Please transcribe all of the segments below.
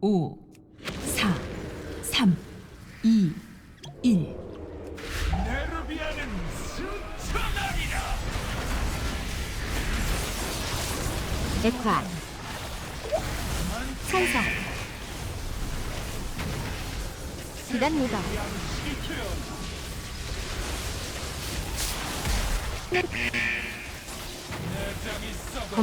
5, 4, 3, 2, 1. 네르비아는 승천하리라. 액화 비단 무덤 내장이 썩어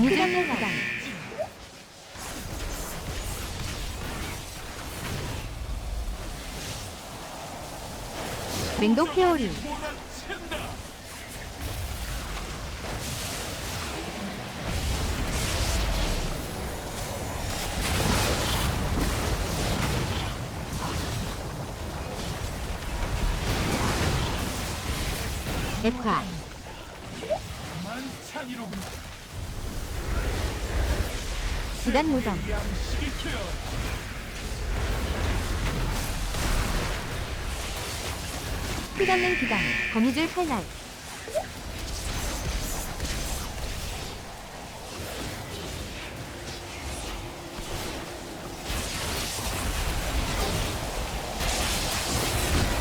맹독 몰아친다. 액화. 비단 무덤 끝없는 비단 거미줄 칼날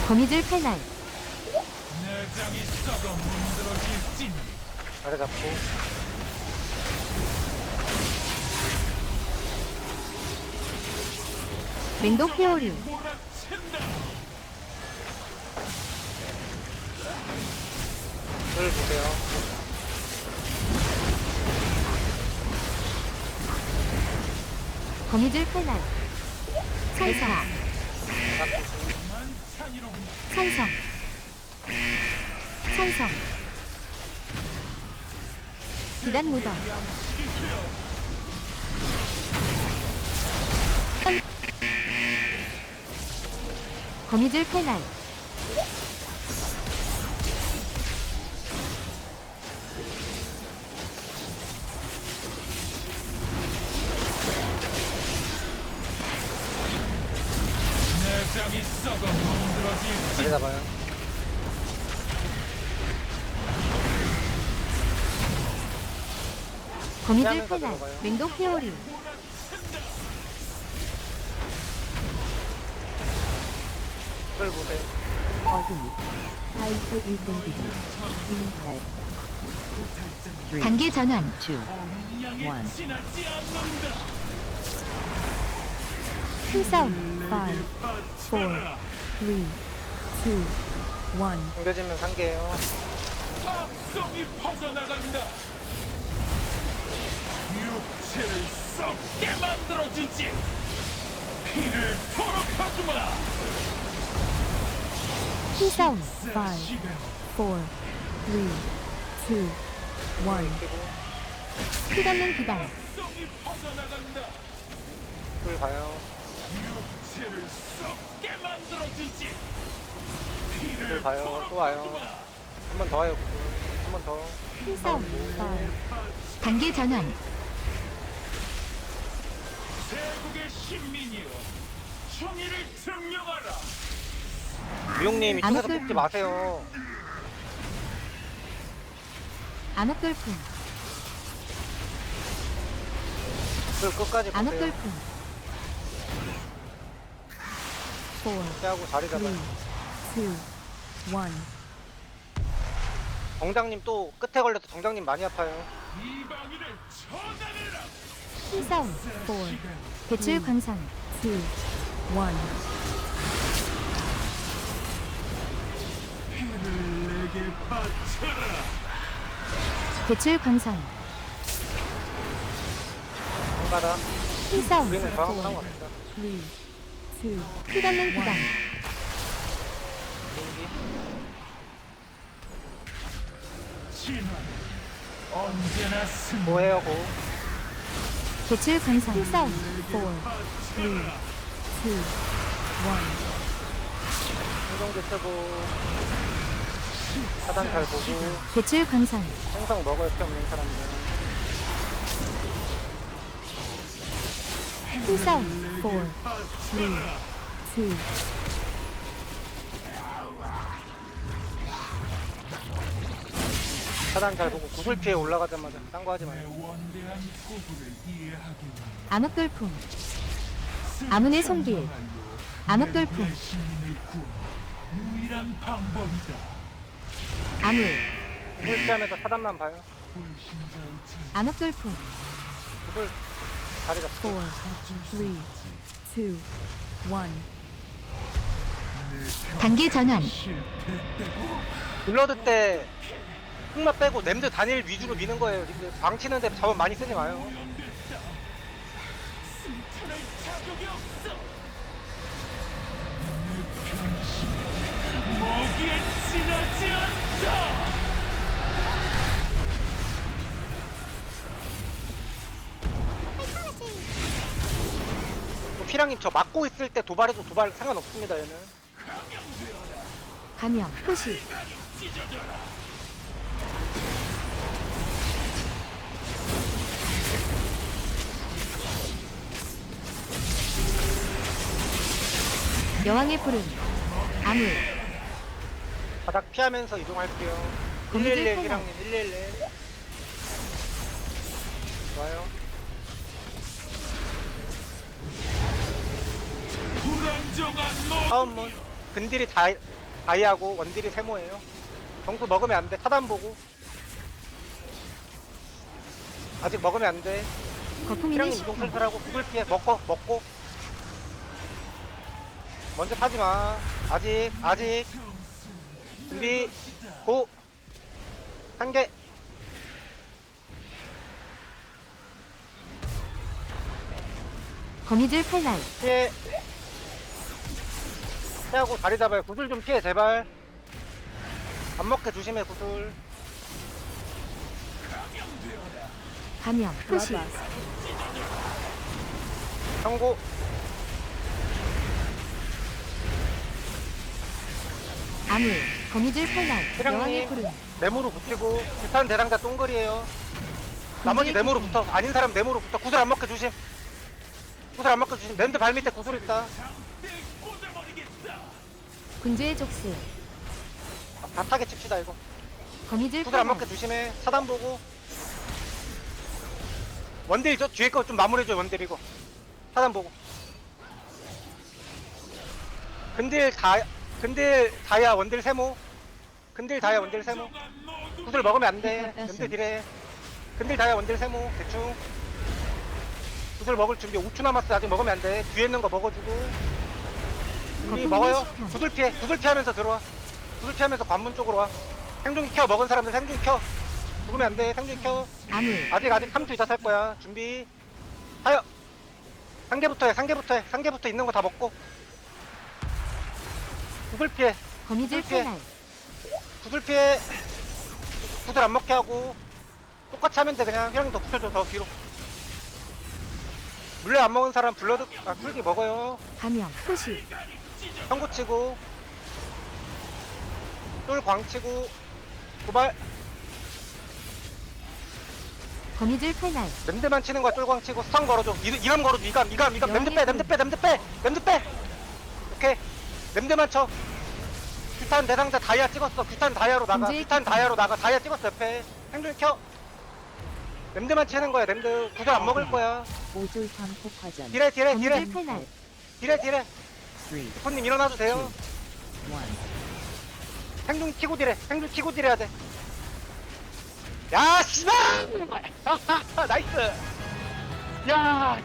거미줄 칼날 내장이 썩어 문드러질진. 아래 잡고 맹독 회오리. 을 보세요. 거미줄 찬성 만찬이로군. 찬성. 찬성. 비단 무덤. 거미줄 칼날 아래 잡아요 거미줄 피하면서 칼날 들어가요. 맹독 회오리 보세요 단계 전환 양에 지나지 않는다. 큰 싸움 5 4 빠쳐라. 3 2 1 옮겨지면 상계예요 악성이 퍼져나간다. 육체를 썩게 만들어주지. 피를 토록하주마. 큰 싸움 5 4 시간 3 2 1 끼고 끝없는 비단 악성이 퍼져나간다. 을 봐요 육체를 썩게 만들어주지. 피를 을 봐요. 또 와요. 한 번 더 와요. 한 번더. 큰 싸움 5 단계 전환. 제국의 신민이여, 정의를 증명하라. 미용님 안 이쪽에서 끌- 뽑지 마세요. 암흑 돌풍 을 끝까지 보세요. 암흑돌풍 4 피하고 자리 3 2 잡아요 1 정장님 또 끝에 걸려서 정장님 많이 아파요. 싸움 4 배출 광산. 2 1 피를 내게 바쳐라. 배출 광산. 한가다 우리는 4 저항 한번 합시다 3 2 끝없는 비단 진화 언제나 승. 뭐해요 고? 큰 싸움 4 3 2 1 행동대 쓰고. 차단 잘 보고. 배출 광산 항상 먹을 게 없는 사람들. 큰 싸움 4 3 2 차단 잘 보고 구글 피해 올라가자마자 딴 거 하지 위해 암흑돌풍. 아문의 손길. 암흑돌풍. 암흑. 구글 피하면서 차단만 봐요. 암흑돌풍. 구글 자리 잡고. 4, 3, 2, 1. 단계 전환. 블러드 때 흑마 빼고 냄드 단일 위주로 미는 거예요. 근데 방 치는데 자원 많이 쓰지 마요. 피랑님 저 막고 있을 때 도발해도 도발 상관없습니다. 얘는. 감염 표시 여왕의 푸른 암흑 바닥 피하면서 이동할게요. 거미줄 111 패널. 피랑님 111. 좋아요. 너 다음은 근딜이 다이, 다이하고 원딜이 세모예요. 정수 먹으면 안 돼. 차단 보고. 아직 먹으면 안 돼. 피랑님 이동 슬슬하고 구글 피해. 먹고 먹고. 먼저 타지 마. 아직 아직 준비 고. 한 개. 거미줄 칼날 피해. 피하고 다리 잡아요. 구슬 좀 피해 제발. 안 먹게 조심해 구슬. 감염 표시 경고. 암흑 거미줄 칼날 회장님. 여왕의 푸른 네모로 붙이고 부탄 대상자 동글이에요. 나머지 네모로 붙어. 아닌 사람 네모로 붙어. 구슬 안 먹게 조심. 구슬 안 먹게 조심. 랜드 발 밑에 구슬 있다. 군주의 족쇄 아, 다 타게 칩시다 이거. 거미줄 구슬 안 먹게 조심해. 차단 보고. 원딜 저 뒤에 거 좀 마무리해줘 원딜 이거. 차단 보고. 근딜 다 근딜 다야 원딜 세모. 근딜 다야 원딜 세모. 구슬 먹으면 안 돼. 근딜 딜해. 근딜 다야 원딜 세모. 대충. 구슬 먹을 준비 5초 남았어. 아직 먹으면 안 돼. 뒤에 있는 거 먹어주고. 거품이 먹어요. 구슬 피해. 구슬 피하면서 들어와. 구슬 피하면서 관문 쪽으로 와. 생존기 켜. 먹은 사람들 생존기 켜. 죽으면 안 돼. 생존기 켜. 암흑 아직 아직 3초 이상 살 거야. 준비. 하여. 한 개부터 해. 한 개부터 해. 한 개부터 있는 거 다 먹고. 구슬 피해. 거미줄 피해. 칼날 구슬 피해. 구슬 안 먹게 하고. 똑같이 하면 돼. 그냥 형이 더 붙여줘. 더 뒤로. 물레 안 먹은 사람 블러드 아 풀기 먹어요. 감염 표시 형고 치고. 똘광 치고. 도발. 거미줄 칼날 냄새만 치는 거야 똘광 치고 스턴 걸어줘 이, 이감 걸어줘 이감 이감 이감 냄새 빼 냄새 빼 냄새 빼 냄새 빼 오케이 냄새만 쳐. 규탄 대상자 다이아 찍었어. 규탄 다이아로 나가. 문제의 규탄. 다이아로 나가. 다이아 찍었어 옆에. 행동 켜. 냄새만 치는 거야 냄새. 구슬 안 먹을 거야. 오졸 방폭 화전 딜해 딜해 딜해. 3, 2, 손님 일어나도 돼요? 1 행동 키고 딜해. 행동 키고 딜해야 돼. 야, 씨발! 나이스! 야,